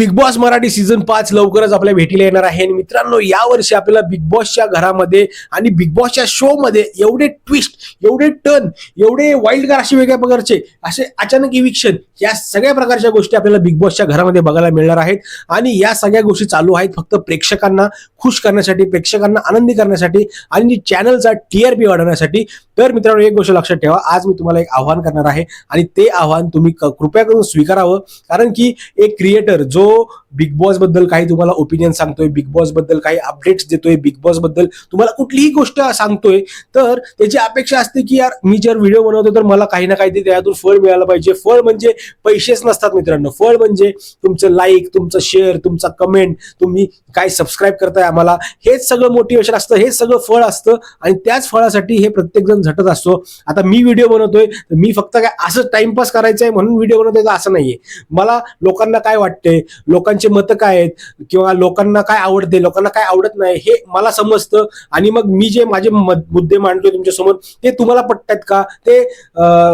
Big boss Marathi season पाच लवकरच आपल्या भेटीला येणार आहे. आणि मित्रांनो यावर्षी आपल्याला बिग बॉसच्या घरामध्ये आणि बिग बॉसच्या शो मध्ये एवढे ट्विस्ट एवढे टर्न एवढे वाईल्ड कार असे वेगळ्या प्रकारचे असे अचानक इविक्शन या सगळ्या प्रकारच्या गोष्टी आपल्याला बिग बॉसच्या घरामध्ये बघायला मिळणार आहेत. आणि या सगळ्या गोष्टी चालू आहेत फक्त प्रेक्षकांना खुश करण्यासाठी प्रेक्षकांना आनंदी करण्यासाठी आणि चॅनलचा टीआरपी वाढवण्यासाठी. तर मित्रांनो एक गोष्ट लक्षात ठेवा आज मी तुम्हाला एक आव्हान करणार आहे. आणि ते आव्हान तुम्ही क- कृपया करून स्वीकारावं. कारण की एक क्रिएटर जो बिग बॉसबद्दल काही तुम्हाला ओपिनियन सांगतोय बिग बॉसबद्दल काही अपडेट्स देतोय बिग बॉसबद्दल तुम्हाला कुठलीही गोष्ट सांगतोय तर त्याची अपेक्षा असते की यार मी जर व्हिडिओ बनवतो तर मला काही ना काहीतरी त्यातून फळ मिळालं पाहिजे. फळ म्हणजे पैसेच नसतात मित्रांनो. फळ म्हणजे तुमचं लाईक तुमचं शेअर तुमचा कमेंट तुम्ही काय सबस्क्राईब करताय आम्हाला हेच सगळं मोटिवेशन असतं हेच सगळं फळ असतं आणि त्याच फळासाठी हे प्रत्येकजण झटत असतो. आता मी व्हिडिओ बनवतोय तर मी फक्त काय असं टाइमपास करायचं आहे म्हणून व्हिडिओ बनवतोय तर असं नाहीये. मला लोकांना काय वाटतंय लोकांचे मतं काय आहेत? किंवा लोकांना काय आवडते? लोकांना काय आवडत नाही? हे मला समजतं. आणि मग मी जे माझे मुद्दे मांडतोय तुमच्यासमोर ते तुम्हाला पटतात का? ते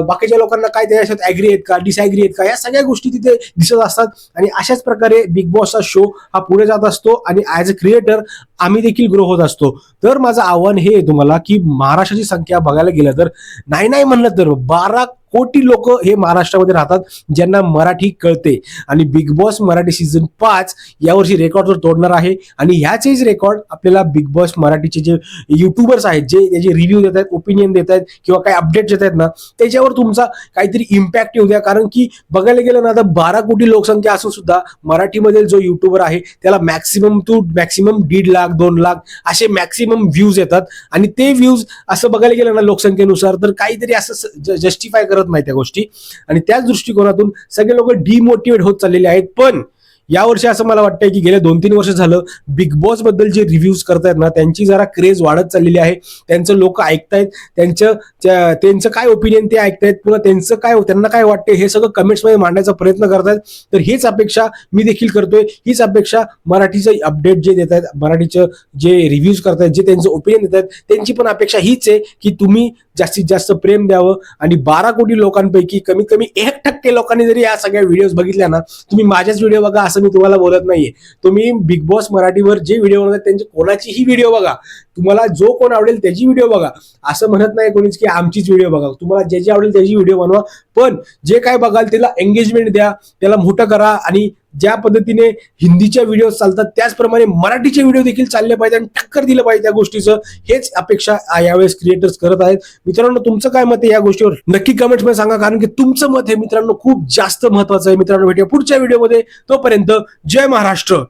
बाकीच्या लोकांना काय त्याच्यात ऍग्री आहेत का? डिसॲग्री आहेत का? या सगळ्या गोष्टी तिथे दिसत असतात. आणि अशाच प्रकारे बिग बॉसचा शो हा पुढे जात असतो. आणि ॲज अ क्रिएटर आम्ही देखील ग्रो होत असतो. तर माझं आव्हान हे आहे तुम्हाला की महाराष्ट्राची संख्या बघायला गेलं तर नाही नाही म्हणलं तर बारा कोटी लोक हे महाराष्ट्रामध्ये राहतात ज्यांना मराठी कळते. आणि बिग बॉस मराठी सीझन पाच यावर्षी रेकॉर्ड तोडणार आहे. आणि ह्याचेच रेकॉर्ड आपल्याला बिग बॉस मराठीचे जे युट्यूबर्स आहेत जे त्याचे रिव्ह्यू देत आहेत ओपिनियन देत आहेत किंवा काही अपडेट देत आहेत ना त्याच्यावर तुमचा काहीतरी इम्पॅक्ट येऊ द्या. कारण की बघायला गेलं ना आता बारा कोटी लोकसंख्या असून सुद्धा मराठीमधील जो युट्यूबर आहे त्याला मॅक्सिमम टू मॅक्सिमम दीड लाख दोन लाख असे मॅक्सिमम व्ह्यूज येतात. आणि ते व्ह्यूज असं बघायला गेलं ना लोकसंख्येनुसार तर काहीतरी असं जस्टिफाय करत नाही त्या गोष्टी. आणि त्याच दृष्टिकोनातून सगळे लोक डिमोटिवेट होत चाललेले आहेत. पण या वर्षी असं मला वाटतंय की गेल्या दोन तीन वर्ष झालं बिग बॉसबद्दल जे रिव्ह्यूज करतायत ना त्यांची जरा क्रेज वाढत चाललेली आहे. त्यांचं लोक ऐकतायत. त्यांचं त्यांचं काय ओपिनियन ते ऐकतायत? पुन्हा त्यांचं काय त्यांना काय वाटतंय? हे सगळं कमेंट्समध्ये मांडण्याचा प्रयत्न करतायत. तर हीच अपेक्षा मी देखील करतोय. हीच अपेक्षा मराठीचं अपडेट जे देत आहेत मराठीचं जे रिव्ह्यूज करतायत जे त्यांचं ओपिनियन देत आहेत त्यांची पण अपेक्षा हीच आहे की तुम्ही जास्तीत जास्त प्रेम द्यावं आणि बारा कोटी लोकांपैकी कमीत कमी एक टक्के लोकांनी जरी या सगळ्या व्हिडिओज बघितल्या ना तुम्ही माझ्याच व्हिडिओ बघा असं मी तुम्हाला बोलत नाहीये. तुम्ही बिग बॉस मराठीवर जे व्हिडिओ बनवतात त्यांचे कोणाचीही व्हिडिओ बघा. तुम्हाला जो कोण आवडेल त्याची व्हिडिओ बघा. असं म्हणत नाही कोणीच की आमचीच व्हिडिओ बघा. तुम्हाला ज्याची आवडेल त्याची व्हिडिओ बनवा. पण जे काय बघाल त्याला एंगेजमेंट द्या. त्याला मोठं करा आणि ज्या पद्धतीने हिंदीच्या व्हिडिओ चालतात त्याचप्रमाणे मराठीचे व्हिडिओ देखील चालले पाहिजे आणि टक्कर दिलं पाहिजे त्या गोष्टीचं. हेच अपेक्षा यावेळेस क्रिएटर्स करत आहेत. मित्रांनो तुमचं काय मत आहे या गोष्टीवर? नक्की कमेंट्समध्ये सांगा. कारण की तुमचं मत हे मित्रांनो खूप जास्त महत्वाचं आहे मित्रांनो. भेटूया पुढच्या व्हिडिओमध्ये तोपर्यंत जय महाराष्ट्र.